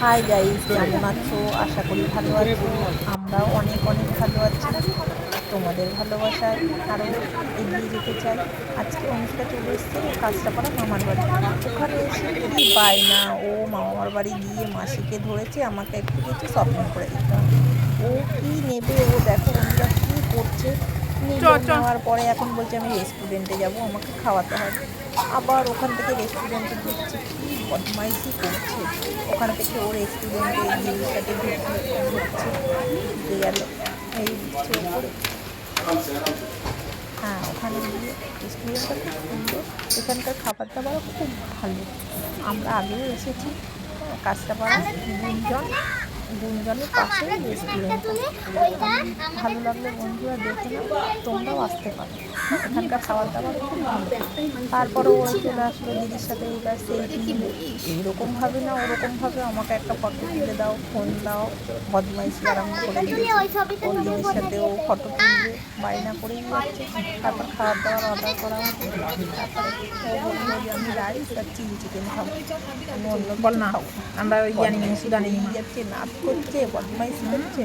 Hi guys কেমন আছো আশা করি ভালো আছো। আমরাও অনেক অনেক ভালো আছি। তোমাদের ভালোবাসায় আরও এগিয়ে যেতে চাই। আজকে অনুষ্কা চলে এসছে কাজটা করা মামার বাড়ি। ওখানে এসে কি পায় না ও মামার বাড়ি গিয়ে মাসিকে ধরেছে আমাকে একটু কিছু শপিং করে দিতে হবে। ও কী নেবে ও দেখো বন্ধুরা কী করছে। নেওয়ার পরে এখন বলছে আমি রেস্টুরেন্টে যাব আমাকে খাওয়াতে হবে। আবার ওখান থেকে রেস্টুরেন্টে দিচ্ছে বদমাইশি করছে। ওখান থেকে ও রেস্টুরেন্টে জিনিসটাকে ঢুকছে ঢুকছে গেল এই হ্যাঁ ওখানে রেস্টুরেন্টটা খুব সুন্দর। এখানকার খাবার দাবারও খুব ভালো। আমরা আগেও এসেছি। কাজটা কাঁচরাপাড়া গুঞ্জন গুঞ্জনের পাশে ভালো লাগলে বন্ধুরা দেখে নাও তোমরাও আসতে পারো। এখানকার খাবার দাবার খুব ভালো। তারপরে ওরা চলে আসলো দিদির সাথে এবার সেলফি নিবে এইরকমভাবে না ওরকমভাবে আমাকে একটা ফটো তুলে দাও ফোন দাও বদমাইশি আরম্ভ করে ওর দিদির সাথে ও ফটো তুলবে বায়না করেই যাচ্ছে। তারপর খাবার দাবার অর্ডার করা হচ্ছে। তারপরে ও বলল যে আমি রাইস আর চিলি চিকেন খাব। অন্য বল না আমরা ওই জানি না সুদানি বেরিয়ে যাচ্ছে নাচ করছে বদমাইশি করছে।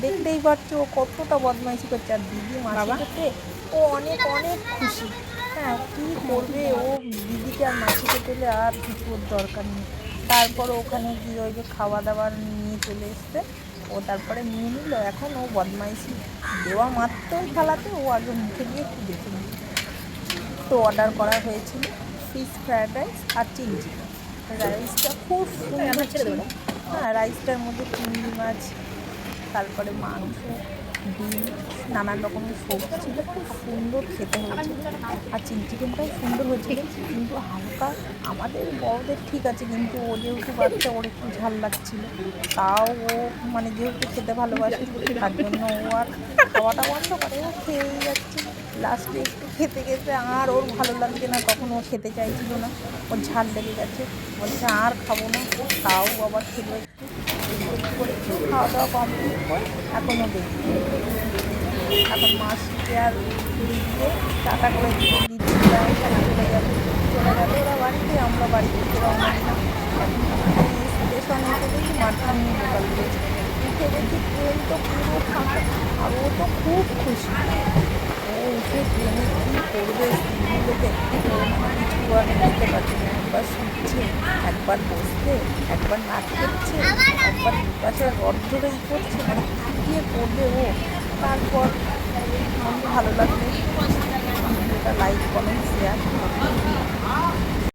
দেখতেই পাচ্ছ ও কতটা বদমাইশি করছে। আর দিদি? মাসিকে ও অনেক অনেক খুশি। হ্যাঁ কী করবে ও? দিদিকে আর মাসিকে পেলে আর কিছু ওর দরকার নেই। তারপর ওখানে গিয়ে ওই যে খাওয়া দাওয়ার নিয়ে চলে এসছে। ও তারপরে নিয়ে নিল। এখন ও বদমাইশি। দেওয়া মাত্রই থালাতে ও আগে মুখে দিয়ে একটু দেখে নিল। তো অর্ডার করা হয়েছিল ফিশ ফ্রায়েড রাইস আর চিলি চিকেন রাইসটা খুব সুন্দর ছিল। হ্যাঁ রাইসটার মধ্যে চিংড়ি মাছ তারপরে মাংস ডিম নানান রকমের সবজি। ছিল খুব সুন্দর খেতে হয়েছিল আর চিলি চিকেনটাও সুন্দর হয়েছিল কিন্তু হালকা আমাদের বড়দের ঠিক আছে কিন্তু ও যেহেতু বাচ্চা ওর একটু ঝাল লাগছিল। তাও ও মানে যেহেতু খেতে ভালোবাসে তার জন্য ও আর খাওয়াটা বন্ধ করে ও খেয়েই যাচ্ছে। লাস্টে একটু খেতে খেতে আর ওর ভালো লাগছে না, তখন ও খেতে চাইছিল না। ওর ঝাল লেগে গেছে। বলছে, আর খাব না ও তাও আবার খেলো একটু খাওয়া দাওয়া কমপ্লিট করে এখনও দেখি এখন মাসিকে আর দিদিকে টাটা করে দিয়ে ওখানে চলে যাবে চলে গেলে ওরা বাড়িতে, আমরা বাড়িতে রওনা দিলাম স্টেশনে এসে দেখি মাঠখান নিয়ে দিয়েছে দেখি ট্রেন তো পুরো ফাঁকা, আর ও তো খুব খুশি। উঠে ট্রেনে কী করবে স্ত্রীগুলোকে মানে কিছু আর বুঝতে পারছে না একবার শুনছে একবার বসছে একবার নাচ করছে একবার দুপাশে রড করছে মানে ফুটিয়ে করবে ও তারপর ভালো লাগলে লাইক কমেন্ট শেয়ার